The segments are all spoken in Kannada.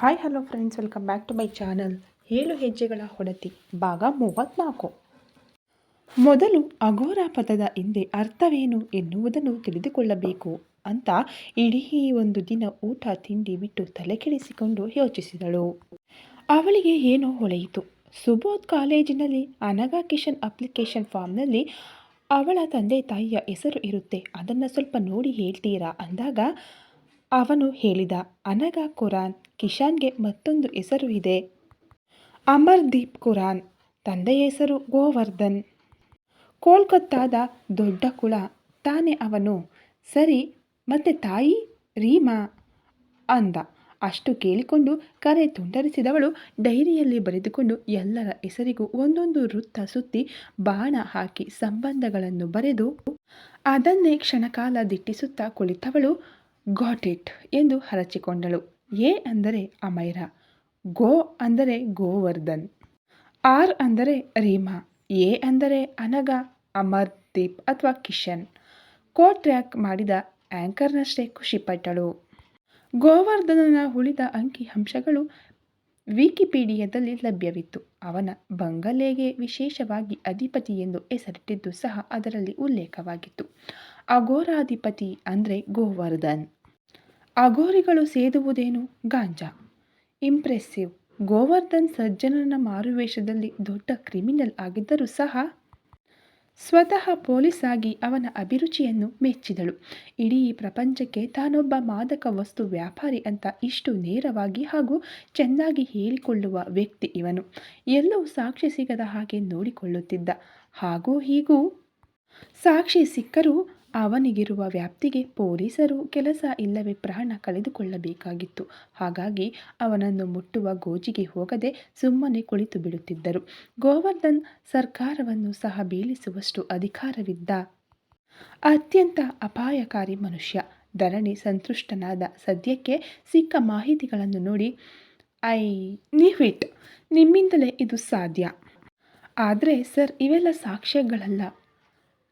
Hi hello friends welcome back to my channel ಏಳು ಹೆಜ್ಜೆಗಳ ಹೊಡತಿ. ಭಾಗ ಮೂವತ್ತ್ನಾಲ್ಕು. ಮೊದಲು ಅಘೋರ ಪದದ ಹಿಂದೆ ಅರ್ಥವೇನು ಎನ್ನುವುದನ್ನು ತಿಳಿದುಕೊಳ್ಳಬೇಕು ಅಂತ ಇಡೀ ಒಂದು ದಿನ ಊಟ ತಿಂಡಿ ಬಿಟ್ಟು ತಲೆ ಕೆಡಿಸಿಕೊಂಡು ಯೋಚಿಸಿದಳು. ಅವಳಿಗೆ ಏನೋ ಹೊಳೆಯಿತು. ಸುಬೋಧ್ ಕಾಲೇಜಿನಲ್ಲಿ ಅನಗಾ ಕಿಶನ್ ಅಪ್ಲಿಕೇಶನ್ ಫಾರ್ಮ್ನಲ್ಲಿ ಅವಳ ತಂದೆ ತಾಯಿಯ ಹೆಸರು ಇರುತ್ತೆ. ಅದನ್ನು ಸ್ವಲ್ಪ ನೋಡಿ ಹೇಳ್ತೀರಾ? ಅಂದಾಗ ಅವನು ಹೇಳಿದ ಅನಗ ಕುರಾನ್ ಕಿಶಾನ್ಗೆ ಮತ್ತೊಂದು ಹೆಸರು ಇದೆ. ಅಮರ್ದೀಪ್ ಕುರಾನ್, ತಂದೆಯ ಹೆಸರು ಗೋವರ್ಧನ್. ಕೋಲ್ಕತ್ತಾದ ದೊಡ್ಡ ಕುಳ ತಾನೇ ಅವನು. ಸರಿ, ಮತ್ತೆ ತಾಯಿ ರೀಮಾ? ಅಂದ. ಅಷ್ಟು ಕೇಳಿಕೊಂಡು ಕರೆ ತುಂಡರಿಸಿದವಳು ಡೈರಿಯಲ್ಲಿ ಬರೆದುಕೊಂಡು ಎಲ್ಲರ ಹೆಸರಿಗೂ ಒಂದೊಂದು ವೃತ್ತ ಸುತ್ತಿ ಬಾಣ ಹಾಕಿ ಸಂಬಂಧಗಳನ್ನು ಬರೆದು ಅದನ್ನೇ ಕ್ಷಣಕಾಲ ದಿಟ್ಟಿಸುತ್ತಾ ಕುಳಿತವಳು. ಗಾಟ್ ಇಟ್ ಎಂದು ಹರಚಿಕೊಂಡಳು. ಎ ಅಂದರೆ ಅಮೈರ, ಗೋ ಅಂದರೆ ಗೋವರ್ಧನ್, ಆರ್ ಅಂದರೆ ರೀಮಾ, ಎ ಅಂದರೆ ಅನಗ ಅಮರ್ದೀಪ್ ಅಥವಾ ಕಿಶನ್. ಕೋ ಟ್ರ್ಯಾಕ್ ಮಾಡಿದ ಆ್ಯಂಕರ್ನಷ್ಟೇ ಖುಷಿಪಟ್ಟಳು. ಗೋವರ್ಧನನ ಉಳಿದ ಅಂಕಿ ಅಂಶಗಳು ವಿಕಿಪೀಡಿಯಾದಲ್ಲಿ ಲಭ್ಯವಿತ್ತು. ಅವನ ಬಂಗಲೆಗೆ ವಿಶೇಷವಾಗಿ ಅಧಿಪತಿ ಎಂದು ಹೆಸರಿಟ್ಟಿದ್ದು ಸಹ ಅದರಲ್ಲಿ ಉಲ್ಲೇಖವಾಗಿತ್ತು. ಅಘೋರಾಧಿಪತಿ ಅಂದರೆ ಗೋವರ್ಧನ್. ಅಘೋರಿಗಳು ಸೇದುವುದೇನು? ಗಾಂಜಾ. ಇಂಪ್ರೆಸ್ಸಿವ್. ಗೋವರ್ಧನ್ ಸಜ್ಜನನ ಮಾರುವೇಷದಲ್ಲಿ ದೊಡ್ಡ ಕ್ರಿಮಿನಲ್ ಆಗಿದ್ದರೂ ಸಹ ಸ್ವತಃ ಪೊಲೀಸ್ ಆಗಿ ಅವನ ಅಭಿರುಚಿಯನ್ನು ಮೆಚ್ಚಿದಳು. ಇಡೀ ಪ್ರಪಂಚಕ್ಕೆ ತಾನೊಬ್ಬ ಮಾದಕ ವಸ್ತು ವ್ಯಾಪಾರಿ ಅಂತ ಇಷ್ಟು ನೇರವಾಗಿ ಹಾಗೂ ಚೆನ್ನಾಗಿ ಹೇಳಿಕೊಳ್ಳುವ ವ್ಯಕ್ತಿ ಇವನು. ಎಲ್ಲವೂ ಸಾಕ್ಷಿ ಸಿಗದ ಹಾಗೆ ನೋಡಿಕೊಳ್ಳುತ್ತಿದ್ದ. ಹಾಗೂ ಹೀಗೂ ಸಾಕ್ಷಿ ಸಿಕ್ಕರೂ ಅವನಿಗಿರುವ ವ್ಯಾಪ್ತಿಗೆ ಪೊಲೀಸರು ಕೆಲಸ ಇಲ್ಲವೇ ಪ್ರಾಣ ಕಳೆದುಕೊಳ್ಳಬೇಕಾಗಿತ್ತು. ಹಾಗಾಗಿ ಅವನನ್ನು ಮುಟ್ಟುವ ಗೋಜಿಗೆ ಹೋಗದೆ ಸುಮ್ಮನೆ ಕುಳಿತು ಬಿಡುತ್ತಿದ್ದರು. ಗೋವರ್ಧನ್ ಸರ್ಕಾರವನ್ನು ಸಹ ಬೀಳಿಸುವಷ್ಟು ಅಧಿಕಾರವಿದ್ದ ಅತ್ಯಂತ ಅಪಾಯಕಾರಿ ಮನುಷ್ಯ. ಧರಣಿ ಸಂತುಷ್ಟನಾದ ಸದ್ಯಕ್ಕೆ ಸಿಕ್ಕ ಮಾಹಿತಿಗಳನ್ನು ನೋಡಿ, ಐ ನೀವಿಟ್ ನಿಮ್ಮಿಂದಲೇ ಇದು ಸಾಧ್ಯ. ಆದರೆ ಸರ್, ಇವೆಲ್ಲ ಸಾಕ್ಷ್ಯಗಳಲ್ಲ.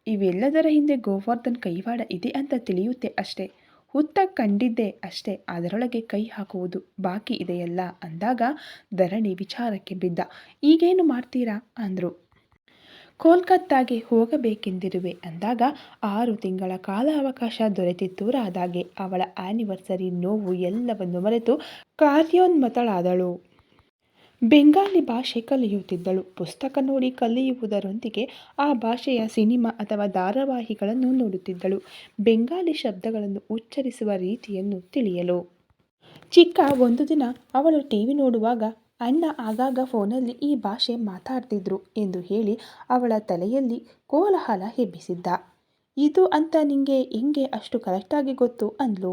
ಇವೆಲ್ಲದರ ಹಿಂದೆ ಗೋವರ್ಧನ್ ಕೈವಾಡ ಇದೆ ಅಂತ ತಿಳಿಯುತ್ತೆ ಅಷ್ಟೇ. ಹುತ್ತ ಕಂಡಿದ್ದೆ ಅಷ್ಟೇ, ಅದರೊಳಗೆ ಕೈ ಹಾಕುವುದು ಬಾಕಿ ಇದೆಯಲ್ಲ ಅಂದಾಗ ಧರಣಿ ವಿಚಾರಕ್ಕೆ ಬಿದ್ದ. ಈಗೇನು ಮಾಡ್ತೀರಾ? ಅಂದರು. ಕೋಲ್ಕತ್ತಾಗೆ ಹೋಗಬೇಕೆಂದಿರುವೆ ಅಂದಾಗ ಆರು ತಿಂಗಳ ಕಾಲ ಅವಕಾಶ ದೊರೆತಿತ್ತೂರಾದಾಗೆ ಅವಳ ಆ್ಯನಿವರ್ಸರಿ ನೋವು ಎಲ್ಲವನ್ನು ಮರೆತು ಕಾರ್ಯೋನ್ಮತಳಾದಳು. ಬೆಂಗಾಲಿ ಭಾಷೆ ಕಲಿಯುತ್ತಿದ್ದಳು. ಪುಸ್ತಕ ನೋಡಿ ಕಲಿಯುವುದರೊಂದಿಗೆ ಆ ಭಾಷೆಯ ಸಿನಿಮಾ ಅಥವಾ ಧಾರಾವಾಹಿಗಳನ್ನು ನೋಡುತ್ತಿದ್ದಳು. ಬೆಂಗಾಲಿ ಶಬ್ದಗಳನ್ನು ಉಚ್ಚರಿಸುವ ರೀತಿಯನ್ನು ತಿಳಿಯಲು. ಚಿಕ್ಕ ಒಂದು ದಿನ ಅವಳು ಟಿವಿ ನೋಡುವಾಗ, ಅಣ್ಣ ಆಗಾಗ ಫೋನಲ್ಲಿ ಈ ಭಾಷೆ ಮಾತಾಡ್ತಿದ್ರು ಎಂದು ಹೇಳಿ ಅವಳ ತಲೆಯಲ್ಲಿ ಕೋಲಾಹಲ ಹೆಬ್ಬಿಸಿದ್ದ ಇದು ಅಂತ ನಿಮಗೆ ಹೆಂಗೆ ಅಷ್ಟು ಕರೆಕ್ಟಾಗಿ ಗೊತ್ತು? ಅಂದ್ಲು.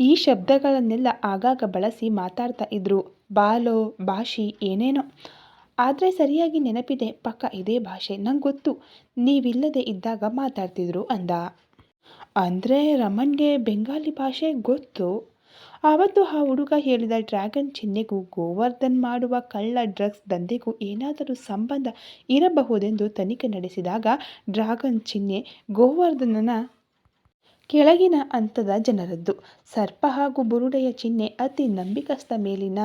ಈ ಶಬ್ದಗಳನ್ನೆಲ್ಲ ಆಗಾಗ ಬಳಸಿ ಮಾತಾಡ್ತಾ ಇದ್ರು. ಬಾಲೋ, ಭಾಷಿ, ಏನೇನೋ. ಆದರೆ ಸರಿಯಾಗಿ ನೆನಪಿದೆ, ಪಕ್ಕ ಇದೇ ಭಾಷೆ. ನಂಗೆ ಗೊತ್ತು, ನೀವಿಲ್ಲದೆ ಇದ್ದಾಗ ಮಾತಾಡ್ತಿದ್ರು ಅಂದ. ಅಂದರೆ ರಮಣ್ಗೆ ಬೆಂಗಾಲಿ ಭಾಷೆ ಗೊತ್ತು? ಆವತ್ತು ಆ ಹುಡುಗ ಹೇಳಿದ ಡ್ರ್ಯಾಗನ್ ಚಿಹ್ನೆಗೂ ಗೋವರ್ಧನ್ ಮಾಡುವ ಕಳ್ಳ ಡ್ರಗ್ಸ್ ದಂಧೆಗೂ ಏನಾದರೂ ಸಂಬಂಧ ಇರಬಹುದೆಂದು ತನಿಖೆ ನಡೆಸಿದಾಗ ಡ್ರ್ಯಾಗನ್ ಚಿಹ್ನೆ ಗೋವರ್ಧನನ ಕೆಳಗಿನ ಹಂತದ ಜನರದ್ದು. ಸರ್ಪ ಹಾಗೂ ಬುರುಡೆಯ ಚಿಹ್ನೆ ಅತಿ ನಂಬಿಕಸ್ಥ ಮೇಲಿನ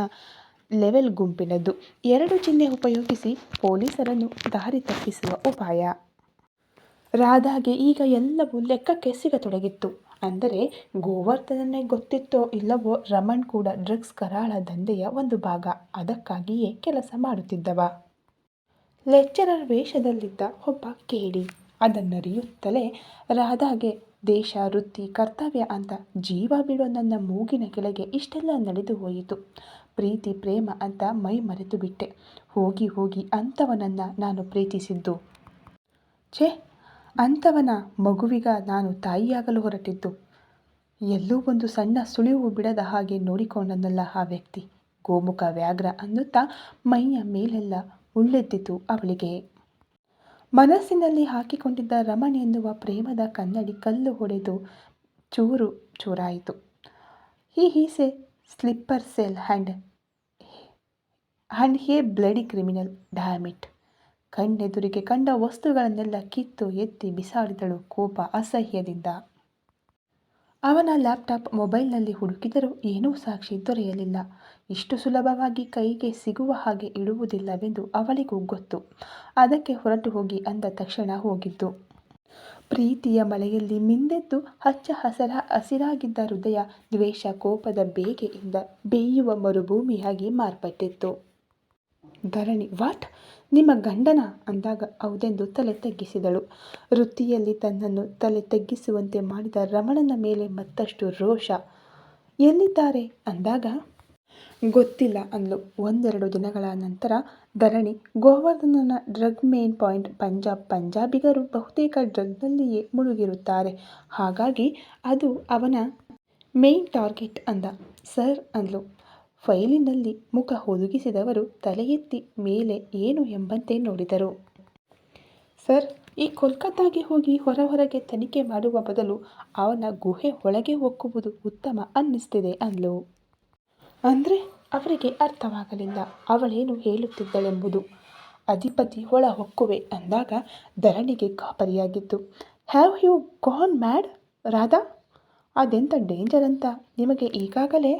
ಲೆವೆಲ್ ಗುಂಪಿನದ್ದು. ಎರಡು ಚಿಹ್ನೆ ಉಪಯೋಗಿಸಿ ಪೊಲೀಸರನ್ನು ದಾರಿ ತಪ್ಪಿಸುವ ಉಪಾಯ. ರಾಧಾಗೆ ಈಗ ಎಲ್ಲವೂ ಲೆಕ್ಕಕ್ಕೆ ಸಿಗತೊಡಗಿತ್ತು. ಅಂದರೆ ಗೋವರ್ಧನನೇ ಗೊತ್ತಿತ್ತೋ ಇಲ್ಲವೋ ರಮಣ್ ಕೂಡ ಡ್ರಗ್ಸ್ ಕರಾಳ ದಂಧೆಯ ಒಂದು ಭಾಗ. ಅದಕ್ಕಾಗಿಯೇ ಕೆಲಸ ಮಾಡುತ್ತಿದ್ದವ. ಲೆಕ್ಚರರ್ ವೇಷದಲ್ಲಿದ್ದ ಒಬ್ಬ ಕೇಳಿ ಅದನ್ನರಿಯುತ್ತಲೇ ರಾಧಾಗೆ ದೇಶ, ವೃತ್ತಿ, ಕರ್ತವ್ಯ ಅಂತ ಜೀವ ಬಿಡೋ ನನ್ನ ಮೂಗಿನ ಕೆಳಗೆ ಇಷ್ಟೆಲ್ಲ ನಡೆದು ಹೋಯಿತು. ಪ್ರೀತಿ, ಪ್ರೇಮ ಅಂತ ಮೈ ಮರೆತು ಬಿಟ್ಟೆ. ಹೋಗಿ ಹೋಗಿ ಅಂಥವನನ್ನು ನಾನು ಪ್ರೀತಿಸಿದ್ದು. ಛೇ ಅಂಥವನ ಮಗುವಿಗ ನಾನು ತಾಯಿಯಾಗಲು ಹೊರಟಿದ್ದು. ಎಲ್ಲೂ ಒಂದು ಸಣ್ಣ ಸುಳಿವು ಬಿಡದ ಹಾಗೆ ನೋಡಿಕೊಂಡನಲ್ಲ ಆ ವ್ಯಕ್ತಿ. ಗೋಮುಖ ವ್ಯಾಘ್ರ ಅನ್ನುತ್ತಾ ಮೈಯ ಮೇಲೆಲ್ಲ ಉಳ್ಳೆದ್ದಿತು ಅವಳಿಗೆ. ಮನಸ್ಸಿನಲ್ಲಿ ಹಾಕಿಕೊಂಡಿದ್ದ ರಮಣ್ ಎನ್ನುವ ಪ್ರೇಮದ ಕನ್ನಡಿ ಕಲ್ಲು ಹೊಡೆದು ಚೂರು ಚೂರಾಯಿತು. ಈ ಹೀಸೆ slipper cell hand hand hey bloody criminal damn it ಕಣ್ಣೆದುರಿಗೆ ಕಂಡ ವಸ್ತುಗಳನ್ನೆಲ್ಲ ಕಿತ್ತು ಎತ್ತಿ ಬಿಸಾಡಿದಳು ಕೋಪ ಅಸಹ್ಯದಿಂದ. ಅವನ ಲ್ಯಾಪ್ಟಾಪ್ ಮೊಬೈಲ್ನಲ್ಲಿ ಹುಡುಕಿದರೂ ಏನೂ ಸಾಕ್ಷಿ ದೊರೆಯಲಿಲ್ಲ. ಇಷ್ಟು ಸುಲಭವಾಗಿ ಕೈಗೆ ಸಿಗುವ ಹಾಗೆ ಇಡುವುದಿಲ್ಲವೆಂದು ಅವಳಿಗೂ ಗೊತ್ತು. ಅದಕ್ಕೆ ಹೊರಟು ಹೋಗಿ ಅಂದ ತಕ್ಷಣ ಹೋಗಿದ್ದು. ಪ್ರೀತಿಯ ಮಳೆಯಲ್ಲಿ ಮಿಂದೆದ್ದು ಹಚ್ಚ ಹಸರ ಹಸಿರಾಗಿದ್ದ ಹೃದಯ ದ್ವೇಷ ಕೋಪದ ಬೇಗೆಯಿಂದ ಬೇಯುವ ಮರುಭೂಮಿಯಾಗಿ ಮಾರ್ಪಟ್ಟಿತ್ತು. ಧರಣಿ. ವಾಟ್? ನಿಮ್ಮ ಗಂಡನ? ಅಂದಾಗ ಹೌದೆಂದು ತಲೆ ತಗ್ಗಿಸಿದಳು ವೃತ್ತಿಯಲ್ಲಿ ತನ್ನನ್ನು ತಲೆ ತಗ್ಗಿಸುವಂತೆ ಮಾಡಿದ ರಮಣನ ಮೇಲೆ ಮತ್ತಷ್ಟು ರೋಷ. ಎಲ್ಲಿದ್ದಾರೆ? ಅಂದಾಗ, ಗೊತ್ತಿಲ್ಲ ಅಂದ್ಲು. ಒಂದೆರಡು ದಿನಗಳ ನಂತರ ಧರಣಿ. ಗೋವರ್ಧನನ ಡ್ರಗ್ ಮೇನ್ ಪಾಯಿಂಟ್ ಪಂಜಾಬ್ ಪಂಜಾಬಿಗರು ಬಹುತೇಕ ಡ್ರಗ್ನಲ್ಲಿಯೇ ಮುಳುಗಿರುತ್ತಾರೆ. ಹಾಗಾಗಿ ಅದು ಅವನ ಮೇನ್ ಟಾರ್ಗೆಟ್ ಅಂದ. ಸರ್, ಅಂದ್ಲು. ಫೈಲಿನಲ್ಲಿ ಮುಖ ಹುದುಗಿಸಿದವರು ತಲೆ ಎತ್ತಿ ಮೇಲೆ ಏನು ಎಂಬಂತೆ ನೋಡಿದರು. ಸರ್, ಈ ಕೋಲ್ಕತ್ತಾಗೆ ಹೋಗಿ ಹೊರ ಹೊರಗೆ ತನಿಖೆ ಮಾಡುವ ಬದಲು ಅವನ ಗುಹೆ ಒಳಗೆ ಹೊಕ್ಕುವುದು ಉತ್ತಮ ಅನ್ನಿಸ್ತಿದೆ ಅಂದ್ಲು. ಅಂದರೆ ಅವರಿಗೆ ಅರ್ಥವಾಗಲಿಲ್ಲ ಅವಳೇನು ಹೇಳುತ್ತಿದ್ದಳೆಂಬುದು. ಅಧಿಪತಿ ಒಳ ಹೊಕ್ಕುವೆ ಅಂದಾಗ ಧರಣಿಗೆ ಕಾಪರಿಯಾಗಿತ್ತು have you gone mad Radha? ಅದೆಂಥ danger ಅಂತ ನಿಮಗೆ ಈಗಾಗಲೇ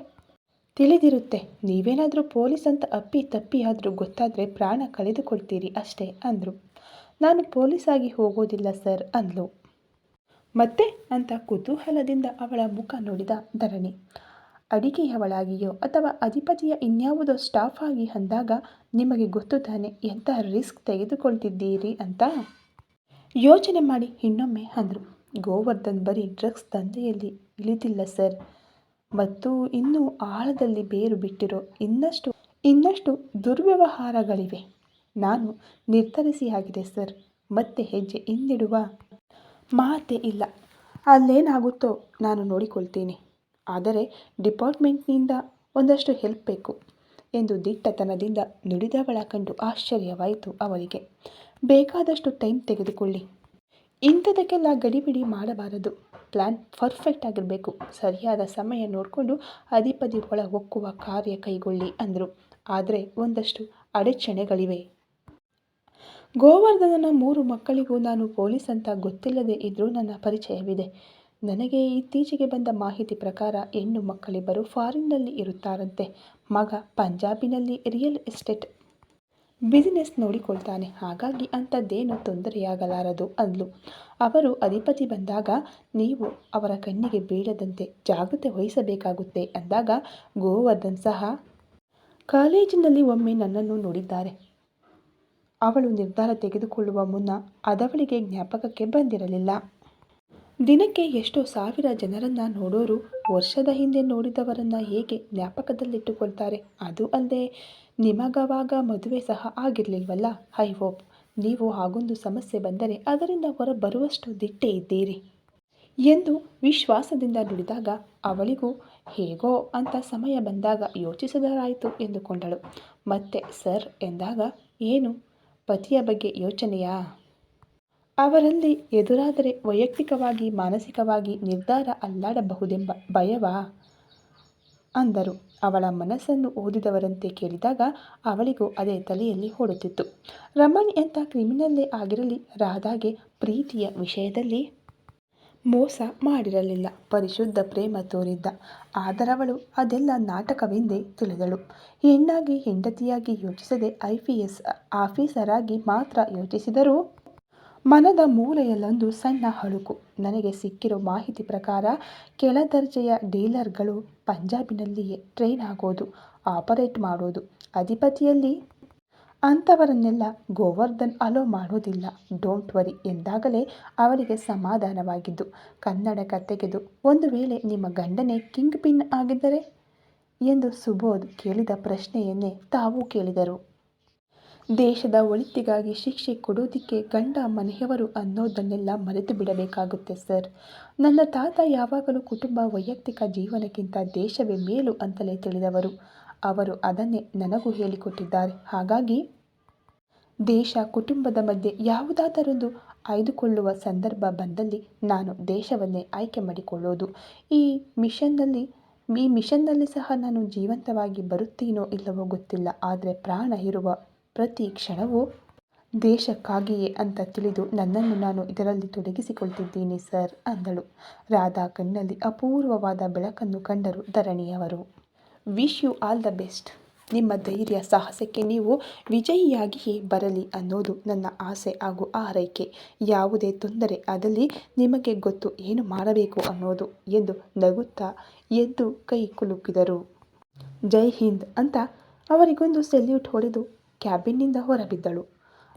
ತಿಳಿದಿರುತ್ತೆ. ನೀವೇನಾದರೂ ಪೊಲೀಸ್ ಅಂತ ಅಪ್ಪಿ ತಪ್ಪಿ ಆದರೂ ಗೊತ್ತಾದರೆ ಪ್ರಾಣ ಕಳೆದುಕೊಳ್ತೀರಿ ಅಷ್ಟೇ ಅಂದರು. ನಾನು ಪೊಲೀಸ್ ಆಗಿ ಹೋಗೋದಿಲ್ಲ ಸರ್ ಅಂದ್ಲು. ಮತ್ತೆ ಅಂತ ಕುತೂಹಲದಿಂದ ಅವಳ ಮುಖ ನೋಡಿದ ಧರಣಿ. ಅಡಿಗೆಯವಳಾಗಿಯೋ ಅಥವಾ ಅಧಿಪತಿಯ ಇನ್ಯಾವುದೋ ಸ್ಟಾಫ್ ಆಗಿ ಅಂದಾಗ ನಿಮಗೆ ಗೊತ್ತು ತಾನೆ ಎಂಥ ರಿಸ್ಕ್ ತೆಗೆದುಕೊಳ್ತಿದ್ದೀರಿ ಅಂತ? ಯೋಚನೆ ಮಾಡಿ ಇನ್ನೊಮ್ಮೆ ಅಂದರು. ಗೋವರ್ಧನ್ ಬರೀ ಡ್ರಗ್ಸ್ ದಂಧೆಯಲ್ಲಿ ಇಳಿದಿಲ್ಲ ಸರ್. ಮತ್ತು ಇನ್ನೂ ಆಳದಲ್ಲಿ ಬೇರು ಬಿಟ್ಟಿರೋ ಇನ್ನಷ್ಟು ಇನ್ನಷ್ಟು ದುರ್ವ್ಯವಹಾರಗಳಿವೆ. ನಾನು ನಿರ್ಧರಿಸಿ ಆಗಿದೆ, ಸರ್. ಮತ್ತೆ ಹೆಜ್ಜೆ ಹಿಂದಿಡುವ ಮಾತೇ ಇಲ್ಲ. ಅಲ್ಲೇನಾಗುತ್ತೋ ನಾನು ನೋಡಿಕೊಳ್ತೀನಿ. ಆದರೆ ಡಿಪಾರ್ಟ್ಮೆಂಟ್ನಿಂದ ಒಂದಷ್ಟು ಹೆಲ್ಪ್ ಬೇಕು ಎಂದು ದಿಟ್ಟತನದಿಂದ ನುಡಿದವಳ ಕಂಡು ಆಶ್ಚರ್ಯವಾಯಿತು ಅವರಿಗೆ ಬೇಕಾದಷ್ಟು ಟೈಮ್ ತೆಗೆದುಕೊಳ್ಳಿ. ಇಂಥದಕ್ಕೆಲ್ಲ ಗಡಿಬಿಡಿ ಮಾಡಬಾರದು. ಪ್ಲ್ಯಾನ್ ಪರ್ಫೆಕ್ಟ್ ಆಗಿರಬೇಕು. ಸರಿಯಾದ ಸಮಯ ನೋಡಿಕೊಂಡು ಅಧಿಪತಿ ಒಳ ಒಕ್ಕುವ ಕಾರ್ಯ ಕೈಗೊಳ್ಳಿ ಅಂದರು. ಆದರೆ ಒಂದಷ್ಟು ಅಡಚಣೆಗಳಿವೆ. ಗೋವರ್ಧನನ ಮೂರು ಮಕ್ಕಳಿಗೂ ನಾನು ಪೊಲೀಸ್ ಅಂತ ಗೊತ್ತಿಲ್ಲದೆ ಇದ್ದರೂ ನನ್ನ ಪರಿಚಯವಿದೆ. ನನಗೆ ಇತ್ತೀಚೆಗೆ ಬಂದ ಮಾಹಿತಿ ಪ್ರಕಾರ ಹೆಣ್ಣು ಮಕ್ಕಳಿಬ್ಬರು ಫಾರಿನ್ನಲ್ಲಿ ಇರುತ್ತಾರಂತೆ. ಮಗ ಪಂಜಾಬಿನಲ್ಲಿ ರಿಯಲ್ ಎಸ್ಟೇಟ್ ಬಿಸಿನೆಸ್ ನೋಡಿಕೊಳ್ತಾನೆ. ಹಾಗಾಗಿ ಅಂಥದ್ದೇನು ತೊಂದರೆಯಾಗಲಾರದು ಅಂದ್ಲು. ಅವರು ಅಧಿಪತಿ ಬಂದಾಗ, ನೀವು ಅವರ ಕಣ್ಣಿಗೆ ಬೀಳದಂತೆ ಜಾಗ್ರತೆ ವಹಿಸಬೇಕಾಗುತ್ತೆ ಅಂದಾಗ ಗೋವರ್ಧನ್ ಸಹ ಕಾಲೇಜಿನಲ್ಲಿ ಒಮ್ಮೆ ನನ್ನನ್ನು ನೋಡಿದ್ದಾರೆ. ಅವಳು ನಿರ್ಧಾರ ತೆಗೆದುಕೊಳ್ಳುವ ಮುನ್ನ ಅದವಳಿಗೆ ಜ್ಞಾಪಕಕ್ಕೆ ಬಂದಿರಲಿಲ್ಲ. ದಿನಕ್ಕೆ ಎಷ್ಟೋ ಸಾವಿರ ಜನರನ್ನ ನೋಡೋರು ವರ್ಷದ ಹಿಂದೆ ನೋಡಿದವರನ್ನ ಹೇಗೆ ಜ್ಞಾಪಕದಲ್ಲಿಟ್ಟುಕೊಳ್ತಾರೆ. ಅದು ಅಲ್ಲದೆ ನಿಮಗವಾಗ ಮದುವೆ ಸಹ ಆಗಿರಲಿಲ್ವಲ್ಲ? High hope. ನೀವು ಹಾಗೊಂದು ಸಮಸ್ಯೆ ಬಂದರೆ ಅದರಿಂದ ಹೊರ ಬರುವಷ್ಟು ದಿಟ್ಟೆ ಇದ್ದೀರಿ. ಎಂದು ವಿಶ್ವಾಸದಿಂದ ನುಡಿದಾಗ ಅವಳಿಗೂ, ಹೇಗೋ ಅಂತ ಸಮಯ ಬಂದಾಗ ಯೋಚಿಸಿದರಾಯಿತು ಎಂದುಕೊಂಡಳು. ಮತ್ತೆ, ಸರ್ ಎಂದಾಗ, ಏನು? ಪತಿಯ ಬಗ್ಗೆ ಯೋಚನೆಯಾ? ಅವರಲ್ಲಿ ಎದುರಾದರೆ ವೈಯಕ್ತಿಕವಾಗಿ, ಮಾನಸಿಕವಾಗಿ ನಿರ್ಧಾರ ಅಲ್ಲಾಡಬಹುದೆಂಬ ಭಯವಾ? ಅಂದರು. ಅವಳ ಮನಸ್ಸನ್ನು ಓದಿದವರಂತೆ ಕೇಳಿದಾಗ ಅವಳಿಗೂ ಅದೇ ತಲೆಯಲ್ಲಿ ಓಡುತ್ತಿತ್ತು. ರಮಣ್ ಎಂಥ ಕ್ರಿಮಿನಲ್ಲೇ ಆಗಿರಲಿ, ರಾಧಾಗೆ ಪ್ರೀತಿಯ ವಿಷಯದಲ್ಲಿ ಮೋಸ ಮಾಡಿರಲಿಲ್ಲ. ಪರಿಶುದ್ಧ ಪ್ರೇಮ ತೋರಿದ್ದ. ಆದರವಳು ಅದೆಲ್ಲ ನಾಟಕವೆಂದೇ ತಿಳಿದಳು. ಹೆಣ್ಣಾಗಿ ಹೆಂಡತಿಯಾಗಿ ಯೋಚಿಸದೆ ಐ ಪಿ ಎಸ್ ಆಫೀಸರ್ ಆಗಿ ಮಾತ್ರ ಯೋಚಿಸಿದರೂ ಮನದ ಮೂಲೆಯಲ್ಲೊಂದು ಸಣ್ಣ ಹಳುಕು. ನನಗೆ ಸಿಕ್ಕಿರೋ ಮಾಹಿತಿ ಪ್ರಕಾರ, ಕೆಳ ದರ್ಜೆಯ ಡೀಲರ್ಗಳು ಪಂಜಾಬಿನಲ್ಲಿಯೇ ಟ್ರೈನ್ ಆಗೋದು, ಆಪರೇಟ್ ಮಾಡೋದು, ಅಧಿಪತಿಯಲ್ಲಿ ಅಂಥವರನ್ನೆಲ್ಲ ಗೋವರ್ಧನ್ ಅಲೋ ಮಾಡೋದಿಲ್ಲ. ಡೋಂಟ್ ವರಿ ಎಂದಾಗಲೇ ಅವರಿಗೆ ಸಮಾಧಾನವಾಗಿದ್ದು ಕನ್ನಡಕ ತೆಗೆದು ಒಂದು ವೇಳೆ ನಿಮ್ಮ ಗಂಡನೇ ಕಿಂಗ್ ಪಿನ್ ಆಗಿದ್ದರೆ? ಎಂದು ಸುಬೋಧ್ ಕೇಳಿದ ಪ್ರಶ್ನೆಯನ್ನೇ ತಾವು ಕೇಳಿದರು. ದೇಶದ ಒಳಿತಿಗಾಗಿ ಶಿಕ್ಷೆ ಕೊಡೋದಕ್ಕೆ ಗಂಡ ಮನೆಯವರು ಅನ್ನೋದನ್ನೆಲ್ಲ ಮರೆತು ಬಿಡಬೇಕಾಗುತ್ತೆ, ಸರ್. ನನ್ನ ತಾತ ಯಾವಾಗಲೂ ಕುಟುಂಬ ವೈಯಕ್ತಿಕ ಜೀವನಕ್ಕಿಂತ ದೇಶವೇ ಮೇಲು ಅಂತಲೇ ತಿಳಿದವರು. ಅವರು ಅದನ್ನೇ ನನಗೂ ಹೇಳಿಕೊಟ್ಟಿದ್ದಾರೆ. ಹಾಗಾಗಿ ದೇಶ ಕುಟುಂಬದ ಮಧ್ಯೆ ಯಾವುದಾದರೊಂದು ಆಯ್ದುಕೊಳ್ಳುವ ಸಂದರ್ಭ ಬಂದಲ್ಲಿ ನಾನು ದೇಶವನ್ನೇ ಆಯ್ಕೆ ಮಾಡಿಕೊಳ್ಳೋದು. ಈ ಮಿಷನ್ನಲ್ಲಿ ಈ ಮಿಷನ್ನಲ್ಲಿ ಸಹ ನಾನು ಜೀವಂತವಾಗಿ ಬರುತ್ತೀನೋ ಇಲ್ಲವೋ ಗೊತ್ತಿಲ್ಲ. ಆದರೆ ಪ್ರಾಣ ಇರುವ ಪ್ರತಿ ಕ್ಷಣವೂ ದೇಶಕ್ಕಾಗಿಯೇ ಅಂತ ತಿಳಿದು ನನ್ನನ್ನು ನಾನು ಇದರಲ್ಲಿ ತೊಡಗಿಸಿಕೊಳ್ತಿದ್ದೀನಿ, ಸರ್, ಅಂದಳು. ರಾಧಾ ಕಣ್ಣಲ್ಲಿ ಅಪೂರ್ವವಾದ ಬೆಳಕನ್ನು ಕಂಡರು ಧರಣಿಯವರು. Wish you all the best. ನಿಮ್ಮ ಧೈರ್ಯ, ಸಾಹಸಕ್ಕೆ ನೀವು ವಿಜಯಿಯಾಗಿಯೇ ಬರಲಿ ಅನ್ನೋದು ನನ್ನ ಆಸೆ ಹಾಗೂ ಆರೈಕೆ. ಯಾವುದೇ ತೊಂದರೆ ಆದಲ್ಲಿ ನಿಮಗೆ ಗೊತ್ತು ಏನು ಮಾಡಬೇಕು ಅನ್ನೋದು ಎಂದು ನಗುತ್ತಾ ಎದ್ದು ಕೈ ಕುಲುಕಿದರು. ಜೈ ಹಿಂದ್ ಅಂತ ಅವರಿಗೊಂದು ಸೆಲ್ಯೂಟ್ ಹೊಡೆದು ಕ್ಯಾಬಿನ್ನಿಂದ ಹೊರಬಿದ್ದಳು.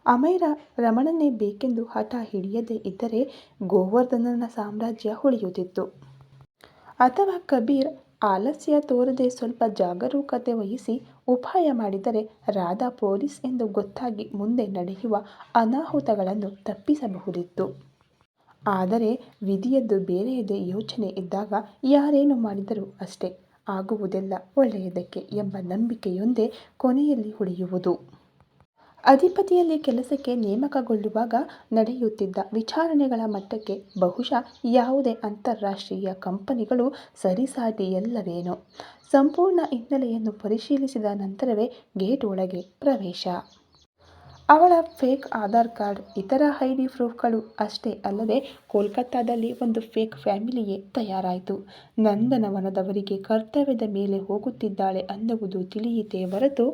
ಅಮೈರ ರಮಣನೇ ಬೇಕೆಂದು ಹಠ ಹಿಡಿಯದೇ ಇದ್ದರೆ ಗೋವರ್ಧನನ ಸಾಮ್ರಾಜ್ಯ ಉಳಿಯುತ್ತಿತ್ತು. ಅಥವಾ ಕಬೀರ್ ಆಲಸ್ಯ ತೋರದೆ ಸ್ವಲ್ಪ ಜಾಗರೂಕತೆ ವಹಿಸಿ ಉಪಾಯ ಮಾಡಿದರೆ ರಾಧಾ ಪೊಲೀಸ್ ಎಂದು ಗೊತ್ತಾಗಿ ಮುಂದೆ ನಡೆಯುವ ಅನಾಹುತಗಳನ್ನು ತಪ್ಪಿಸಬಹುದಿತ್ತು. ಆದರೆ ವಿಧಿಯದ್ದು ಬೇರೆಯದೇ ಯೋಚನೆ ಇದ್ದಾಗ ಯಾರೇನು ಮಾಡಿದರೂ ಅಷ್ಟೇ, ಆಗುವುದೆಲ್ಲ ಒಳ್ಳೆಯದಕ್ಕೆ ಎಂಬ ನಂಬಿಕೆಯೊಂದೇ ಕೊನೆಯಲ್ಲಿ ಉಳಿಯುವುದು. ಅಧಿಪತಿಯಲ್ಲಿ ಕೆಲಸಕ್ಕೆ ನೇಮಕಗೊಳ್ಳುವಾಗ ನಡೆಯುತ್ತಿದ್ದ ವಿಚಾರಣೆಗಳ ಮಟ್ಟಕ್ಕೆ ಬಹುಶಃ ಯಾವುದೇ ಅಂತಾರಾಷ್ಟ್ರೀಯ ಕಂಪನಿಗಳು ಸರಿಸಾಟಿಯಲ್ಲವೇನೋ ಸಂಪೂರ್ಣ ಹಿನ್ನೆಲೆಯನ್ನು ಪರಿಶೀಲಿಸಿದ ನಂತರವೇ ಗೇಟ್ ಒಳಗೆ ಪ್ರವೇಶ. ಅವಳ ಫೇಕ್ ಆಧಾರ್ ಕಾರ್ಡ್, ಇತರ ಐ ಡಿ ಪ್ರೂಫ್ಗಳು ಅಷ್ಟೇ ಅಲ್ಲದೆ ಕೋಲ್ಕತ್ತಾದಲ್ಲಿ ಒಂದು ಫೇಕ್ ಫ್ಯಾಮಿಲಿಯೇ ತಯಾರಾಯಿತು. ನಂದನವನದವರಿಗೆ ಕರ್ತವ್ಯದ ಮೇಲೆ ಹೋಗುತ್ತಿದ್ದಾಳೆ ಅನ್ನುವುದು ತಿಳಿಯಿತೇ ಹೊರತು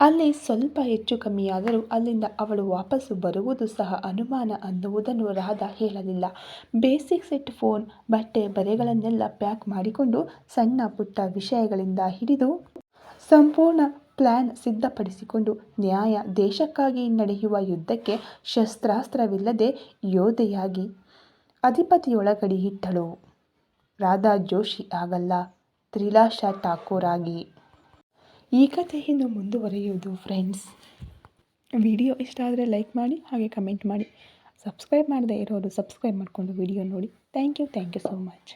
ಅಲ್ಲಿ ಸ್ವಲ್ಪ ಹೆಚ್ಚು ಕಮ್ಮಿಯಾದರೂ ಅಲ್ಲಿಂದ ಅವಳು ವಾಪಸ್ಸು ಬರುವುದು ಸಹ ಅನುಮಾನ ಅನ್ನುವುದನ್ನು ರಾಧಾ ಹೇಳಲಿಲ್ಲ. ಬೇಸಿಕ್ ಸೆಟ್ ಫೋನ್, ಬಟ್ಟೆ ಬರೆಗಳನ್ನೆಲ್ಲ ಪ್ಯಾಕ್ ಮಾಡಿಕೊಂಡು ಸಣ್ಣ ಪುಟ್ಟ ವಿಷಯಗಳಿಂದ ಹಿಡಿದು ಸಂಪೂರ್ಣ ಪ್ಲ್ಯಾನ್ ಸಿದ್ಧಪಡಿಸಿಕೊಂಡು ನ್ಯಾಯ ದೇಶಕ್ಕಾಗಿ ನಡೆಯುವ ಯುದ್ಧಕ್ಕೆ ಶಸ್ತ್ರಾಸ್ತ್ರವಿಲ್ಲದೆ ಯೋಧೆಯಾಗಿ ಅಧಿಪತಿಯೊಳಗಡಿ ಇಟ್ಟಳು. ರಾಧಾ ಜೋಶಿ ಆಗಲ್ಲ. ತ್ರಿಲಾಶಾ ಠಾಕೂರ್ ಆಗಿ ಈ ಕಥೆ ಮುಂದುವರಿಯುವುದು ಫ್ರೆಂಡ್ಸ್ ವಿಡಿಯೋ ಇಷ್ಟ ಆದರೆ ಲೈಕ್ ಮಾಡಿ, ಹಾಗೆ ಕಮೆಂಟ್ ಮಾಡಿ. ಸಬ್ಸ್ಕ್ರೈಬ್ ಮಾಡದೇ ಇರೋರು ಸಬ್ಸ್ಕ್ರೈಬ್ ಮಾಡಿಕೊಂಡು ವಿಡಿಯೋ ನೋಡಿ. Thank you thank you so much